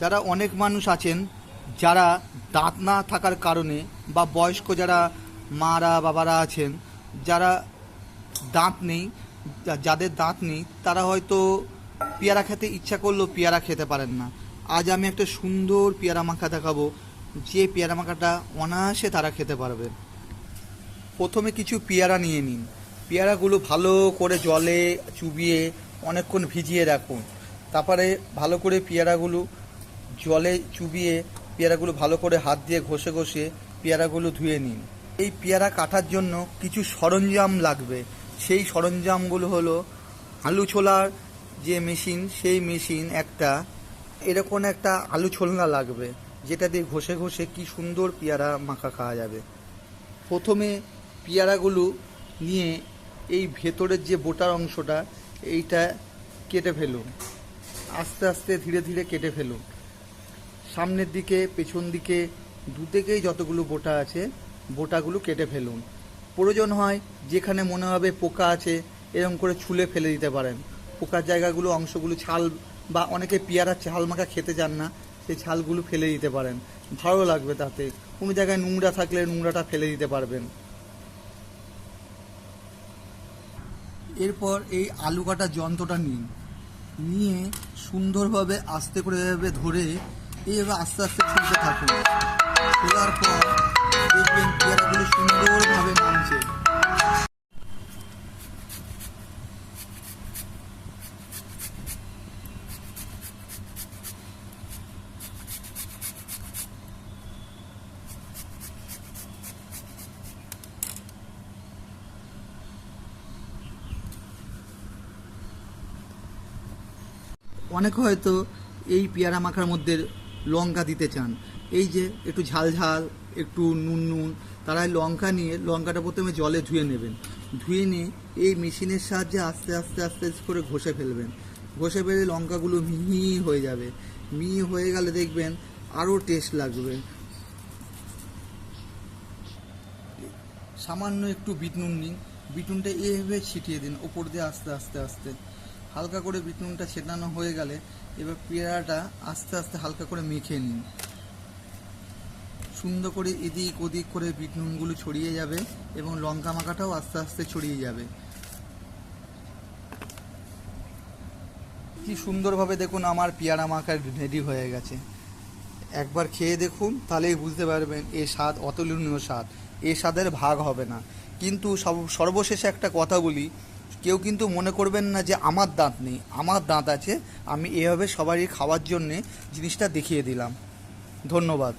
যারা অনেক মানুষ আছেন, যারা দাঁত না থাকার কারণে বা বয়স্ক যারা মারা, বাবারা আছেন, যারা দাঁত নেই যাদের দাঁত নেই, তারা হয়তো পেয়ারা খেতে ইচ্ছা করলেও পেয়ারা খেতে পারেন না। আজ আমি একটা সুন্দর পেয়ারা মাখা দেখাবো, যে পেয়ারা মাখাটা অনায়াসে তারা খেতে পারবে। প্রথমে কিছু পেয়ারা নিয়ে নিন। পেয়ারাগুলো ভালো করে জলে চুবিয়ে অনেকক্ষণ ভিজিয়ে রাখুন। তারপরে ভালো করে পেয়ারাগুলো জলে চুবিয়ে পেয়ারাগুলো ভালো করে হাত দিয়ে ঘষে ঘষে পেয়ারাগুলো ধুয়ে নিন। এই পেয়ারা কাটার জন্য কিছু সরঞ্জাম লাগবে। সেই সরঞ্জামগুলো হলো আলু ছোলার যে মেশিন, সেই মেশিন একটা, এরকম একটা আলু ছোলনা লাগবে, যেটা দিয়ে ঘষে ঘষে কি সুন্দর পেয়ারা মাখা খাওয়া যাবে। প্রথমে পেয়ারাগুলো নিয়ে এই ভেতরের যে বোটার অংশটা, এইটা কেটে ফেলুন। আস্তে আস্তে ধীরে ধীরে কেটে ফেলুন। সামনের দিকে, পেছন দিকে দুদিকেই যতগুলো বোটা আছে, বোটাগুলো কেটে ফেলুন। প্রয়োজন হয় যেখানে মনে হবে পোকা আছে, এরকম করে ছুলে ফেলে দিতে পারেন। পোকার জায়গাগুলো, অংশগুলো, ছাল বা অনেকে পেয়ারা ছাল মাখা খেতে চান না, সেই ছালগুলো ফেলে দিতে পারেন। ভালো লাগবে তাতে। কোনো জায়গায় নোংরা থাকলে নোংরাটা ফেলে দিতে পারবেন। এরপর এই আলু কাটার যন্ত্রটা নিন। নিয়ে সুন্দরভাবে আস্তে করে ধরে এইভাবে আস্তে আস্তে খুলতে থাকুন। খোলার পর দেখবেন পেয়ারাগুলো সুন্দরভাবে নামছে। অনেকে হয়তো এই পেয়ারা মাখার মধ্যে লঙ্কা দিতে চান। এই যে একটু ঝাল ঝাল, একটু নুন নুন, তারা লঙ্কা নিয়ে লঙ্কাটা প্রথমে জলে ধুয়ে নেবেন। ধুয়ে নিয়ে এই মেশিনের সাহায্যে আস্তে আস্তে আস্তে করে ঘষে ফেলবেন। ঘষে ফেলে লঙ্কাগুলো মিহি হয়ে যাবে। মিহি হয়ে গেলে দেখবেন আরও টেস্ট লাগবে। সামান্য একটু বিট নুন নিন। বিট নুনটা এভাবে ছিটিয়ে দিন, ওপর দিয়ে আস্তে আস্তে আস্তে। হালকা করে বিট নুনটা ছেটানো হয়ে গেলে এবার পেয়ারাটা আস্তে আস্তে হালকা করে মেখে নিন। সুন্দর করে এদিক ওদিক করে বিট নুনগুলো ছড়িয়ে যাবে এবং লঙ্কা মাখাটাও আস্তে আস্তে ছড়িয়ে যাবে। কি সুন্দরভাবে দেখুন আমার পেয়ারা মাখা রেডি হয়ে গেছে। একবার খেয়ে দেখুন, তাহলেই বুঝতে পারবেন এ স্বাদ অতুলনীয় স্বাদ। এ স্বাদের ভাগ হবে না। কিন্তু সব, সর্বশেষে একটা কথা বলি কেউ কিন্তু মনে করবেন না যে আমার দাঁত নেই, আমার দাঁত আছে, আমি এভাবে সবারই খাওয়ার জন্যে জিনিসটা দেখিয়ে দিলাম। ধন্যবাদ।